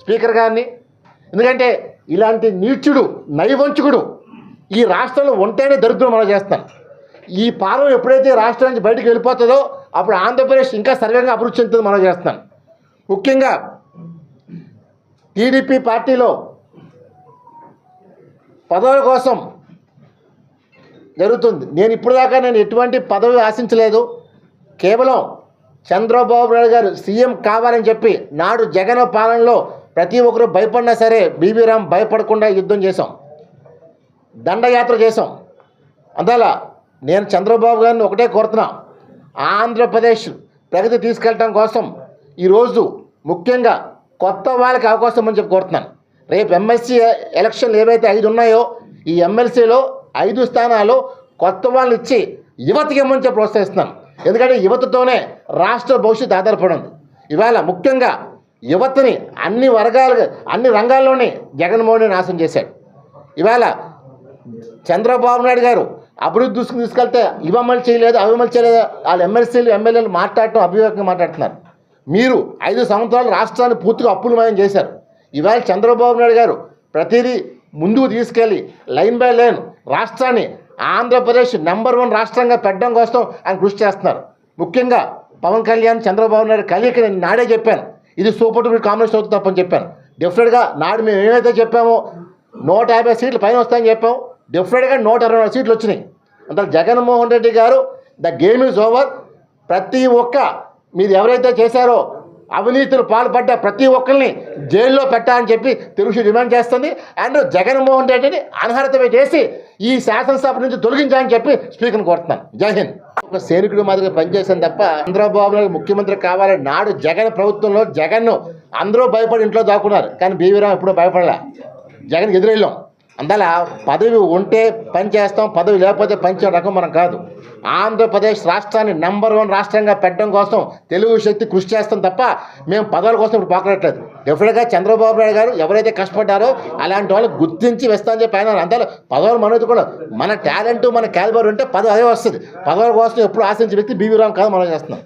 Speaker గారిని. ఎందుకంటే ఇలాంటి నీచుడు నైవంచుకుడు ఈ రాష్ట్రంలో ఉంటేనే దరిద్రం మనం చేస్తాం ఈ పాలన ఎప్పుడైతే రాష్ట్రం నుంచి బయటకు వెళ్ళిపోతుందో అప్పుడు ఆంధ్రప్రదేశ్ ఇంకా సర్వేగా అభివృద్ధి చెందుతుంది మనం చేస్తాం. ముఖ్యంగా టీడీపీ పార్టీలో పదవుల కోసం జరుగుతుంది. నేను ఇప్పటిదాకా నేను ఎటువంటి పదవి ఆశించలేదు. కేవలం చంద్రబాబు నాయుడు గారు సీఎం కావాలని చెప్పి నాడు జగన్ పాలనలో ప్రతి ఒక్కరు భయపడినా సరే బీబీ రామ్ భయపడకుండా యుద్ధం చేశాం. దండయాత్ర చేశాం. అందువల్ల నేను చంద్రబాబు గారిని ఒకటే కోరుతున్నా. ఆంధ్రప్రదేశ్ ప్రగతి తీసుకెళ్ళటం కోసం ఈరోజు ముఖ్యంగా కొత్త వాళ్ళకి అవకాశం అని చెప్పి కోరుతున్నాను. రేపు ఎమ్మెల్సీ ఎలక్షన్లు ఏవైతే ఐదు ఉన్నాయో ఈ ఎమ్మెల్సీలో ఐదు స్థానాలు కొత్త వాళ్ళని ఇచ్చి యువతకి ఇమ్మని చెప్పి ప్రోత్సహిస్తున్నాను. ఎందుకంటే యువతతోనే రాష్ట్ర భవిష్యత్తు ఆధారపడి ఉంది. ఇవాళ ముఖ్యంగా యువతని అన్ని వర్గాలుగా అన్ని రంగాల్లోనే జగన్మోహన్ నాశనం చేశాడు. ఇవాళ చంద్రబాబు నాయుడు గారు అభివృద్ధి దృష్టికి తీసుకెళ్తే ఇవి చేయలేదు అవిమలు చేయలేదు? వాళ్ళ ఎమ్మెల్సీలు ఎమ్మెల్యేలు మాట్లాడటం అభివేకంగా మాట్లాడుతున్నారు. మీరు ఐదు సంవత్సరాలు రాష్ట్రాన్ని పూర్తిగా అప్పులమయం చేశారు. ఇవాళ చంద్రబాబు నాయుడు గారు ప్రతిదీ ముందుకు తీసుకెళ్ళి లైన్ బై లైన్ రాష్ట్రాన్ని ఆంధ్రప్రదేశ్ నెంబర్ వన్ రాష్ట్రంగా పెట్టడం కోసం ఆయన కృషి చేస్తున్నారు. ముఖ్యంగా పవన్ కళ్యాణ్ చంద్రబాబు నాయుడు కలియక నేను నాడే చెప్పాను. ఇది సూపర్ డూపర్ కాంబినేషన్ అవుతుంది తప్పని చెప్పాను. డెఫినెట్గా నాడు మేము ఏమైతే చెప్పామో నూట యాభై సీట్లు పైన వస్తాయని చెప్పాం. డెఫినెట్గా నూట ఇరవై నాలుగు సీట్లు వచ్చినాయి. అంటే జగన్మోహన్ రెడ్డి గారు ద గేమ్ ఈజ్ ఓవర్ ప్రతి ఒక్క మీరు ఎవరైతే చేశారో అవినీతులు పాల్పడ్డ ప్రతి ఒక్కరిని జైల్లో పెట్టాలని చెప్పి తెలుగు డిమాండ్ చేస్తుంది. అండ్ జగన్మోహన్ రెడ్డిని అనర్హత చేసి ఈ శాసనసభ నుంచి తొలగించాలని చెప్పి స్పీకర్ని కోరుతున్నాను. జై హింద్. ఒక సైనికుడు మాదిరిగా పనిచేశాను తప్ప చంద్రబాబు నాయుడు ముఖ్యమంత్రి కావాలని నాడు జగన్ ప్రభుత్వంలో జగన్ను అందరూ భయపడి ఇంట్లో దాక్కున్నారు. కానీ బీవీరావు ఎప్పుడూ భయపడలే. జగన్ ఎదురెళ్ళాం. అందువల్ల పదవి ఉంటే పని చేస్తాం పదవి లేకపోతే పనిచే రకం మనం కాదు. ఆంధ్రప్రదేశ్ రాష్ట్రాన్ని నెంబర్ వన్ రాష్ట్రంగా పెట్టడం కోసం తెలుగు శక్తి కృషి చేస్తాం తప్ప మేము పదవుల కోసం ఇప్పుడు పాకట్లేదు డెఫినెట్గా చంద్రబాబు నాయుడు గారు ఎవరైతే కష్టపడ్డారో అలాంటి వాళ్ళు గుర్తించి వేస్తామని చెప్పి ఆయన అంతే పదవులు మనది కూడా మన టాలెంట్ మన క్యాలిబర్ ఉంటే పదవి అదే వస్తుంది. పదవుల కోసం ఎప్పుడు ఆశించే వ్యక్తి బీవీ రామ్ కాదు మనం చేస్తున్నాం.